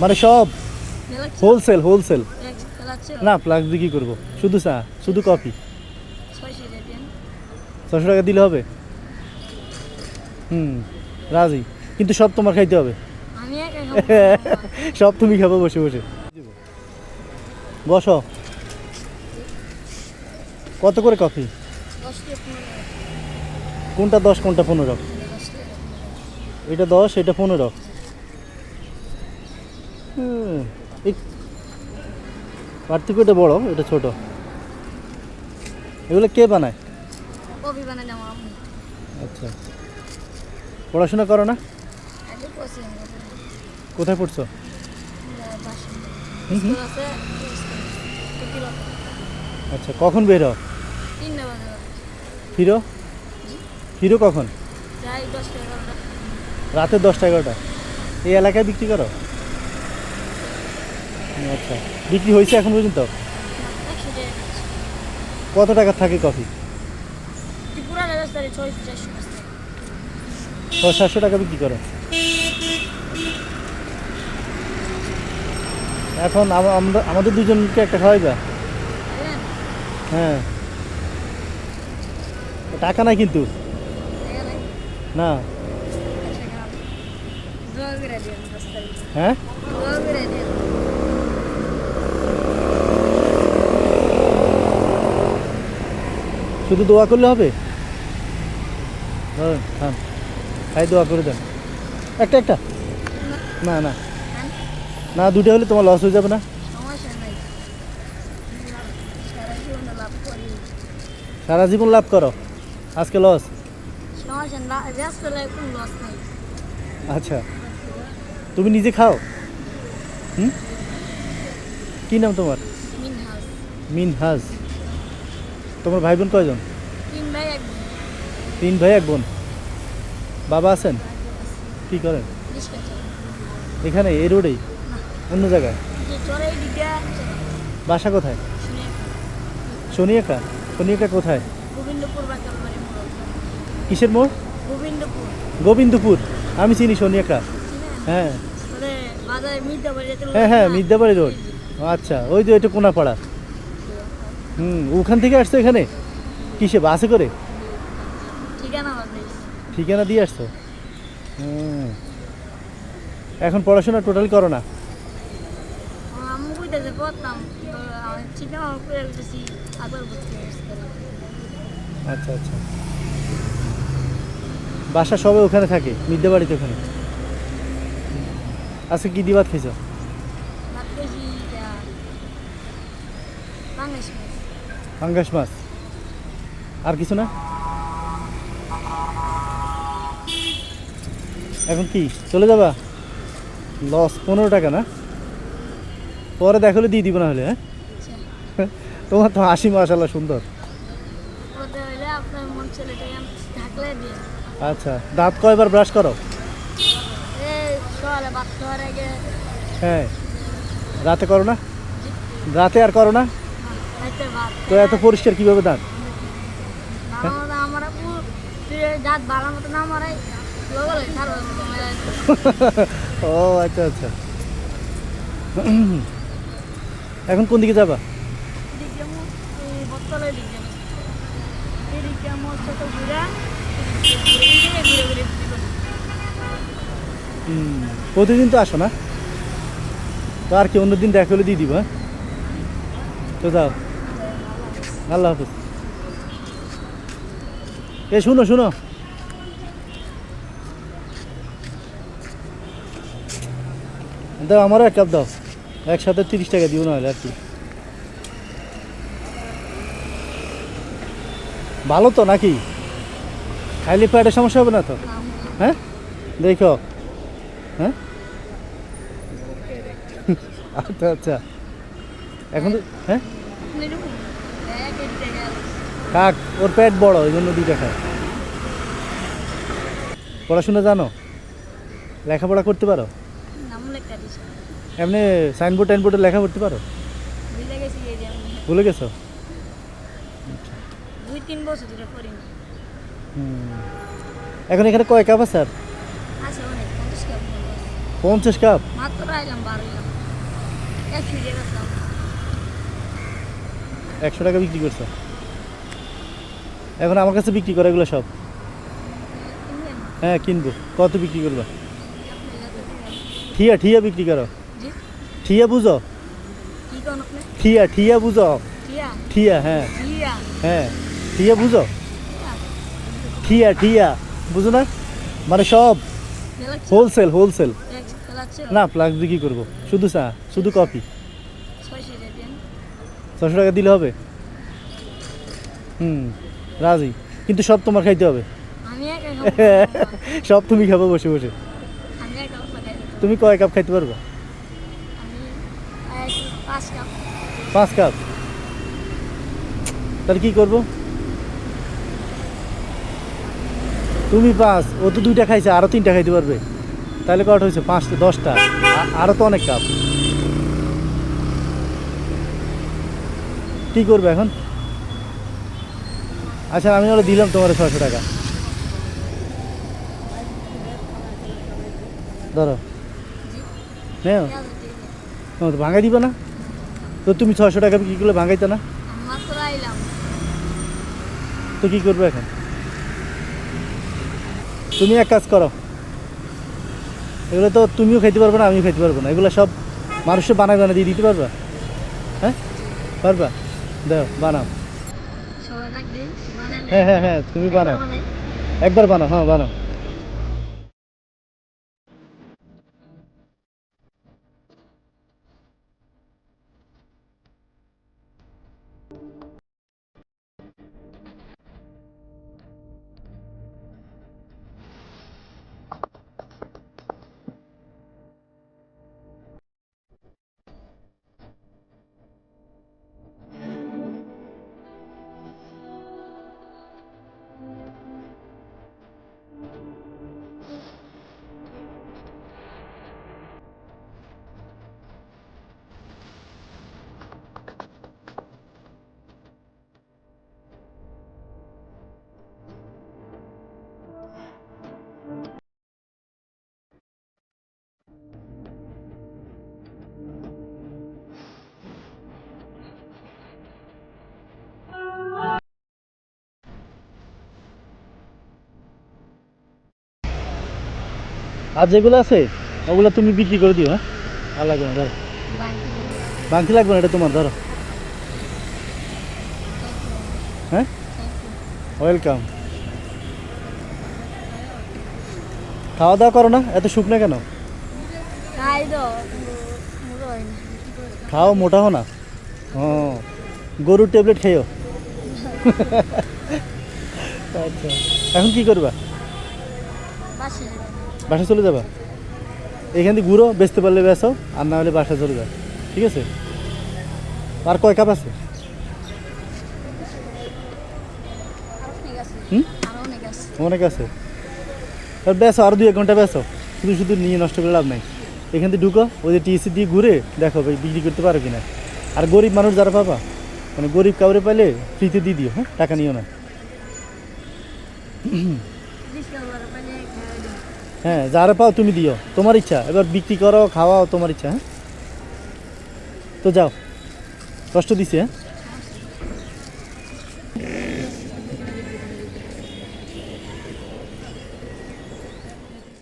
মানে সব wholesale wholesale না প্লাগ দিয়ে কী করব? শুধু চা শুধু কফি ছশো টাকা দিলে হবে? হুম রাজি। কিন্তু সব তোমার খাইতে হবে। সব তুমি খাব বসে বসে। বসো। কত করে কফি কোনটা দশ কোনটা পনেরো। এটা দশ এটা পনেরো। হুম, এই পার্থক্য এটা বড় এটা ছোট। এগুলো কে বানায়? আমার আচ্ছা। পড়াশোনা করো না? কোথায় পড়ছো? আচ্ছা কখন বের হও? ফিরো? ফিরো কখন? রাতে দশটা এগারোটা। এই এলাকায় বিক্রি করো? আচ্ছা। বিক্রি হয়েছে এখন পর্যন্ত? কত টাকা থাকে কফি? ছয় সাতশো টাকা বিক্রি করো। এখন আমরা আমাদের দুজনকে একটা খাওয়াইবা বুঝলেন হ্যাঁ। টাকা নাই কিন্তু। না। আচ্ছা হ্যাঁ দোয়া করে দিন শুধু দোয়া করলে হবে? ধরেন থাম। খাই দোয়া করে দেন। একটা একটা। না না। না দুটো হলে তোমার লস হয়ে যাবে না। সারা জীবনে লাভ করি। আজকে লস আচ্ছা। তুমি নিজে খাও। হুম? কী নাম তোমার? মিন মিনহাজ। তোমার ভাই বোন কয়জন? তিন ভাই এক বোন। বাবা আছেন? কি করেন? এখানে এই রোডেই? অন্য জায়গায়? বাসা কোথায়? সোনিয়াকা সোনিয়াকা কোথায়? কিসের মোড়? গোবিন্দপুর। আমি চিনি সোনিয়াকা? হ্যাঁ। যেতে হ্যাঁ হ্যাঁ মির্জাবাড়ি রোড। আচ্ছা ওই যে ওইটা কোনাপাড়া। হুম ওখান থেকে আসছো এখানে? কিসে বাসে করে? ঠিকানা ঠিকানা দিয়ে আসছো? হুম। এখন পড়াশোনা টোটাল করো না? আচ্ছা আচ্ছা। বাসা সবাই ওখানে থাকে মির্জাবাড়িতে ওখানে? আজকে কি দিবাত খেয়েছো? বাংলাদেশ পাঙ্গাস মাছ। আর কিছু না? এখন কি? চলে যাবা? লস পনেরো টাকা না? পরে দেখালে দিয়ে দিব না হলে হ্যাঁ? তোমার তো হাসি মাশাল্লাহ সুন্দর। আচ্ছা দাঁত কয়বার ব্রাশ করো? হ্যাঁ। রাতে করো না? রাতে আর করো না? তো এত পরিষ্কার কীভাবে দাঁত? ও আচ্ছা আচ্ছা। এখন কোন দিকে যাবা? প্রতিদিন তো আসো না। তো আর কি অন্যদিন দেখা হলে দিয়ে দিব হ্যাঁ? তো যাও। আল্লাহ হাফিজ। এ, শুনো শুনো। দাও, আমারও এক কাপ দাও। একসাথে তিরিশ টাকা দিও না হলে আর কি। ভালো তো নাকি? খাইলে পেটের সমস্যা হবে না তো? হ্যাঁ? দেখো। হ্যাঁ? আচ্ছা আচ্ছা। এখন হ্যাঁ? কাক, ওর পেট বড়, ওই জন্য দুইটা খায়। পড়াশোনা জানো? লেখাপড়া করতে পারো? এমনি সাইনবোর্ড টাইনবোর্ডে লেখা পড়তে পারো? ভুলে গেছি? করিনি এখন এখানে কয় কাপ আছে পঞ্চাশ কাপ মাত্র আইলাম বাড়াইলাম একশো টাকা বিক্রি করছ। এখন আমার কাছে বিক্রি করে এগুলো সব। হ্যাঁ কিনবো। কত বিক্রি করবা। ঠিয়া ঠিয়া বিক্রি করো। ঠিয়া বুঝো? ঠিয়া ঠিয়া বুঝো? ঠিয়া? হ্যাঁ। হ্যাঁ। ঠিয়া বুঝো? ঠিয়া ঠিয়া। বুঝো না? মানে সব। Wholesale wholesale. না প্লাস বিক্রি করব। শুধু চা শুধু কফি। ছশো টাকা দিলে হবে? হুম রাজি। কিন্তু সব তোমার খাইতে হবে। সব তুমি খাব বসে বসে। তুমি কয় কাপ খাইতে পারবে? পাঁচ কাপ। তাহলে কি করব? তুমি পাঁচ ও তো দুইটা খাইছে আরও তিনটা খাইতে পারবে। তাহলে কত হয়েছে? পাঁচটা দশটা। আরও তো অনেক কাপ। কি করবে এখন? আচ্ছা আমি ওরা দিলাম তোমার ছশো টাকা। ধরো। হ্যাঁ তো ভাঙাই দিবে না? তো তুমি ছশো টাকা বিক্রি করলে ভাঙাইতে না? তো কি করবে এখন? তুমি এক কাজ করো। এগুলো তো তুমিও খাইতে পারবে না, আমিও খাইতে পারব না। এগুলো সব মানুষে বানায় বানায় দিয়ে দিতে পারবা? হ্যাঁ? পারবা? দাও বানাও। হ্যাঁ হ্যাঁ হ্যাঁ তুমি বানাও। একবার বানাও হ্যাঁ বানাও। আর যেগুলো আছে ওগুলো তুমি বিক্রি করে দিও হ্যাঁ? আর লাগবে না ধরো বাংতি লাগবে না এটা তোমার ধরো হ্যাঁ? ওয়েলকাম খাওয়া দাওয়া করো না এত শুকনো কেন? খাও মোটা হো না। ও গরুর ট্যাবলেট খেয়েও। আচ্ছা। এখন কি করবা? বাসে চলে যাবা? এখান থেকে ঘুরো, বেচতে পারলে বেসো আর না হলে বাসা চলে যাও। ঠিক আছে? আর কয় কাপ আছে? অনেক আছে। আর বেসো আর দুই এক ঘণ্টা বেসো শুধু শুধু নিয়ে নষ্ট করে লাভ নাই। এখান থেকে ঢুকো, ওই যে টিএসি দিয়ে ঘুরে দেখো ভাই বিক্রি করতে পারো কিনা। আর গরিব মানুষ যারা পাবা মানে গরিব কাউরে পাইলে ফ্রিতে দিয়ে দিও হ্যাঁ? টাকা নিও না। হ্যাঁ যারা পাও তুমি দিও। তোমার ইচ্ছা। এবার বিক্রি করো, খাওয়াও তোমার ইচ্ছা হ্যাঁ? তো যাও। কষ্ট দিছি হ্যাঁ?